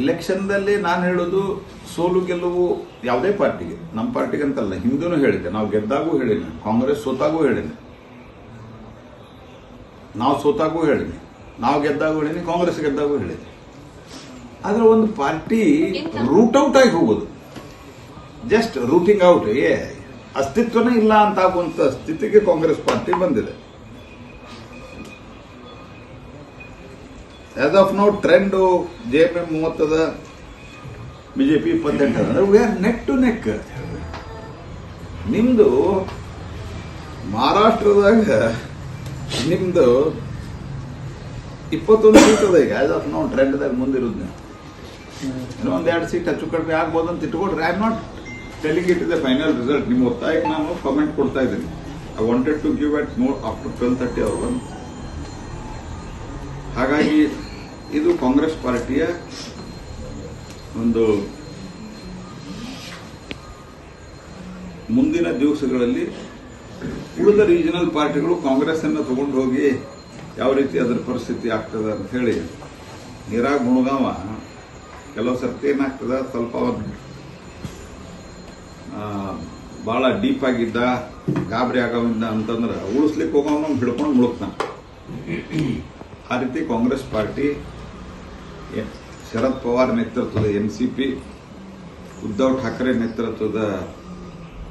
ಇಲೆಕ್ಷನ್ದಲ್ಲಿ ನಾನು ಹೇಳೋದು ಸೋಲು ಗೆಲುವು ಯಾವುದೇ ಪಾರ್ಟಿಗೆ. ನಮ್ಮ ಪಾರ್ಟಿಗೆ ಅಂತಲ್ಲ ಹಿಂದೂ ಹೇಳಿದ್ದೆ. ನಾವು ಗೆದ್ದಾಗೂ ಹೇಳಿನಿ ಕಾಂಗ್ರೆಸ್ ಸೋತಾಗೂ ಹೇಳಿನಿ ನಾವು ಸೋತಾಗೂ ಹೇಳಿನಿ ನಾವು ಗೆದ್ದಾಗೂ ಹೇಳಿನಿ ಕಾಂಗ್ರೆಸ್ ಗೆದ್ದಾಗೂ ಹೇಳಿದೆ ಆದ್ರೆ ಒಂದು ಪಾರ್ಟಿ ರೂಟ್ ಔಟ್ ಆಗಿ ಹೋಗೋದು. ಜಸ್ಟ್ ರೂಟಿಂಗ್ ಔಟ್ ಏ ಅಸ್ತಿತ್ವನೇ ಇಲ್ಲ ಅಂತ ಆಗುವಂತ ಸ್ಥಿತಿಗೆ ಕಾಂಗ್ರೆಸ್ ಪಾರ್ಟಿ ಬಂದಿದೆ. As of now trend J P ಮೂವತ್ತದ BJP ಇಪ್ಪತ್ತೆಂಟು ಅಂದ್ರೆ we are neck to neck ನಿಮ್ದು ಮಹಾರಾಷ್ಟ್ರದಾಗ ನಿಮ್ದು ಇಪ್ಪತ್ತೊಂದು ಸೀಟ್ ಅದ ಈಗ. ಆಸ್ ಆಫ್ ನೌ ಟ್ರೆಂಡ್ದಾಗ ಮುಂದಿರೋದು ನೀವು. ಇನ್ನೂ ಒಂದ್ ಎರಡು ಸೀಟ್ ಹೆಚ್ಚು ಕಡಿಮೆ ಆಗ್ಬೋದು ಅಂತ ಇಟ್ಕೊಂಡ್ರೆ I am not telling it is the final result ನಿಮ್ಮ ಒತ್ತಾಯಕ್ಕೆ ನಾನು ಕಮೆಂಟ್ ಕೊಡ್ತಾ ಇದ್ದೀನಿ. I wanted to give at more after twelve thirty hour ಬಂದು ಹಾಗಾಗಿ ಇದು ಕಾಂಗ್ರೆಸ್ ಪಾರ್ಟಿಯ ಒಂದು ಮುಂದಿನ ದಿವಸಗಳಲ್ಲಿ ಉಳಿದ ರೀಜನಲ್ ಪಾರ್ಟಿಗಳು ಕಾಂಗ್ರೆಸ್ ಅನ್ನು ತಗೊಂಡು ಹೋಗಿ ಯಾವ ರೀತಿ ಅದರ ಪರಿಸ್ಥಿತಿ ಆಗ್ತದೆ ಅಂತ ಹೇಳಿ. ನೀರಾಗ ಗುಣಗಾವ ಕೆಲವು ಸರ್ತಿ ಏನಾಗ್ತದ? ಸ್ವಲ್ಪ ಬಹಳ ಡೀಪ್ ಆಗಿದ್ದ, ಗಾಬರಿ ಆಗವಿಂದ ಅಂತಂದ್ರೆ ಉಳಿಸ್ಲಿಕ್ಕೆ ಹೋಗೋನು ಹಿಡ್ಕೊಂಡು ಮುಳುಗ್ತಾನೆ. ಆ ರೀತಿ ಕಾಂಗ್ರೆಸ್ ಪಾರ್ಟಿ ಶರದ್ ಪವಾರ್ ನೇತೃತ್ವದ N C P, Uddhav Thackeray ನೇತೃತ್ವದ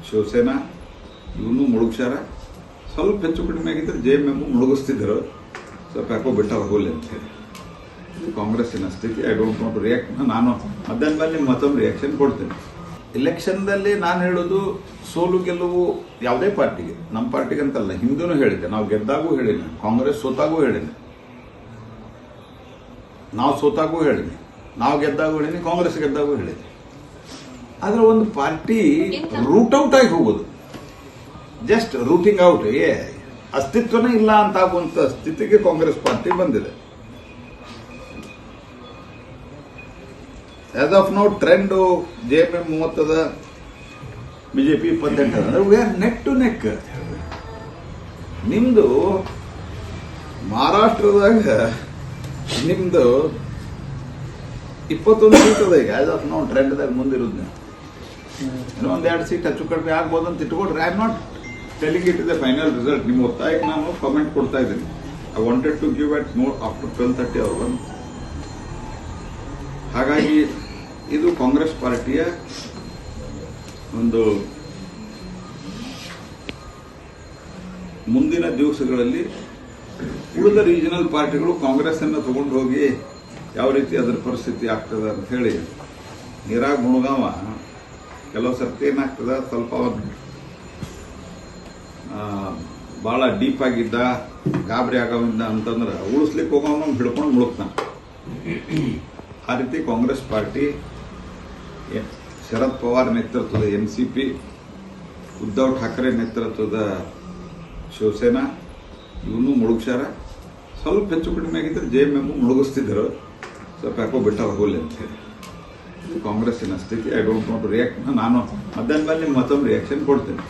ಶಿವಸೇನಾ ಇವನು ಮುಳುಗ್ಸಾರ ಸ್ವಲ್ಪ ಹೆಚ್ಚು ಕಡಿಮೆ ಆಗಿದ್ದರೆ ಜೆ ಎಂ ಎಂ ಮುಳುಗಿಸ್ತಿದ್ರು. ಸ್ವಲ್ಪ ಯಾಕೋ ಬೆಟ್ಟ ಹೋಗಲಿ ಅಂತ ಹೇಳಿ. ಇದು ಕಾಂಗ್ರೆಸ್ಸಿನ ಸ್ಥಿತಿ. ಐ ಡೋಂಟ್ ವಾಂಟ್ ರಿಯಾಕ್ಟ್ ನಾನು ಮಧ್ಯಾಹ್ನ ಮೇಲೆ ನಿಮ್ಗೆ ಮತ್ತೊಂದು ರಿಯಾಕ್ಷನ್ ಕೊಡ್ತೇನೆ. ಇಲೆಕ್ಷನ್ದಲ್ಲಿ ನಾನು ಹೇಳೋದು ಸೋಲು ಗೆಲುವು ಯಾವುದೇ ಪಾರ್ಟಿಗೆ. ನಮ್ಮ ಪಾರ್ಟಿಗೆ ಅಂತಲ್ಲ ಹಿಂದೂ ಹೇಳಿದ್ದೆ. ನಾವು ಗೆದ್ದಾಗೂ ಹೇಳಿನಿ ಕಾಂಗ್ರೆಸ್ ಸೋತಾಗೂ ಹೇಳಿನಿ ನಾವು ಸೋತಾಗೂ ಹೇಳಿದ್ವಿ. ನಾವು ಗೆದ್ದಾಗೂ ಹೇಳಿನಿ ಕಾಂಗ್ರೆಸ್ ಗೆದ್ದಾಗೂ ಹೇಳಿದ್ವಿ. ಆದ್ರೆ ಒಂದು ಪಾರ್ಟಿ ರೂಟ್ ಔಟ್ ಆಗಿ ಹೋಗೋದು. ಜಸ್ಟ್ ರೂಟಿಂಗ್ ಔಟ್ ಏ ಅಸ್ತಿತ್ವನೇ ಇಲ್ಲ ಅಂತ ಆಗುವಂತ ಸ್ಥಿತಿಗೆ ಕಾಂಗ್ರೆಸ್ ಪಾರ್ಟಿ ಬಂದಿದೆ. As of now trend J P ಮೂವತ್ತದ BJP ಇಪ್ಪತ್ತೆಂಟು we are neck to neck ನಿಮ್ದು ಮಹಾರಾಷ್ಟ್ರದಾಗ ನಿಮ್ದು ಇಪ್ಪತ್ತೊಂದು ಸೀಟ್ ಅದ ಈಗ ಆಸ್ ಆಫ್ ನೌ ಟ್ರೆಂಡ್ದಾಗ ಮುಂದಿರೋದು ನೀವು. ಇನ್ನೂ ಒಂದ್ ಎರಡು ಸೀಟ್ ಹೆಚ್ಚು ಕಡಿಮೆ ಆಗ್ಬೋದು ಅಂತ ಇಟ್ಕೊಂಡ್ರೆ I am not telling it is the final result ನಿಮ್ಮ ಒತ್ತಾಯಕ್ಕೆ ನಾನು ಕಮೆಂಟ್ ಕೊಡ್ತಾ ಇದ್ದೀನಿ. I wanted to give at more after twelve thirty hour one ಹಾಗಾಗಿ ಇದು ಕಾಂಗ್ರೆಸ್ ಪಾರ್ಟಿಯ ಒಂದು ಮುಂದಿನ ದಿವಸಗಳಲ್ಲಿ ಉಳಿದ ರೀಜನಲ್ ಪಾರ್ಟಿಗಳು ಕಾಂಗ್ರೆಸ್ ಅನ್ನು ತಗೊಂಡು ಹೋಗಿ ಯಾವ ರೀತಿ ಅದರ ಪರಿಸ್ಥಿತಿ ಆಗ್ತದೆ ಅಂತ ಹೇಳಿ ನೀರಾಗ ಗುಣಗಾವ ಕೆಲವು ಸರ್ತಿ ಏನಾಗ್ತದ, ಸ್ವಲ್ಪ ಬಹಳ ಡೀಪ್ ಆಗಿದ್ದ, ಗಾಬರಿ ಆಗವಿಂದ ಅಂತಂದ್ರೆ ಉಳಿಸ್ಲಿಕ್ಕೆ ಹೋಗೋನು ಹಿಡ್ಕೊಂಡು ಮುಳುಗ್ತಾನೆ. ಆ ರೀತಿ ಕಾಂಗ್ರೆಸ್ ಪಾರ್ಟಿ ಶರದ್ ಪವಾರ್ ನೇತೃತ್ವದ N C P, Uddhav Thackeray ನೇತೃತ್ವದ ಶಿವಸೇನಾ ಇವನು ಮುಳುಗ್ಸ್ಯಾರ. ಸ್ವಲ್ಪ ಹೆಚ್ಚು ಕಡಿಮೆ ಆಗಿದ್ರೆ ಜೆ ಎಂ ಎಂ ಮುಳುಗಿಸ್ತಿದ್ರು ಸ್ವಲ್ಪ ಯಾಕೋ ಬಿಟ್ಟ ಹೋಗಲಿ ಅಂತ ಹೇಳಿ. ಕಾಂಗ್ರೆಸ್ಸಿನ ಸ್ಥಿತಿ. ಐ ಡೋಂಟ್ ವಾಂಟ್ ರಿಯಾಕ್ಟ್ ನಾನು ಮಧ್ಯಾಹ್ನ ಮೇಲೆ ಮತ್ತೊಂದು ರಿಯಾಕ್ಷನ್ ಕೊಡ್ತೇನೆ.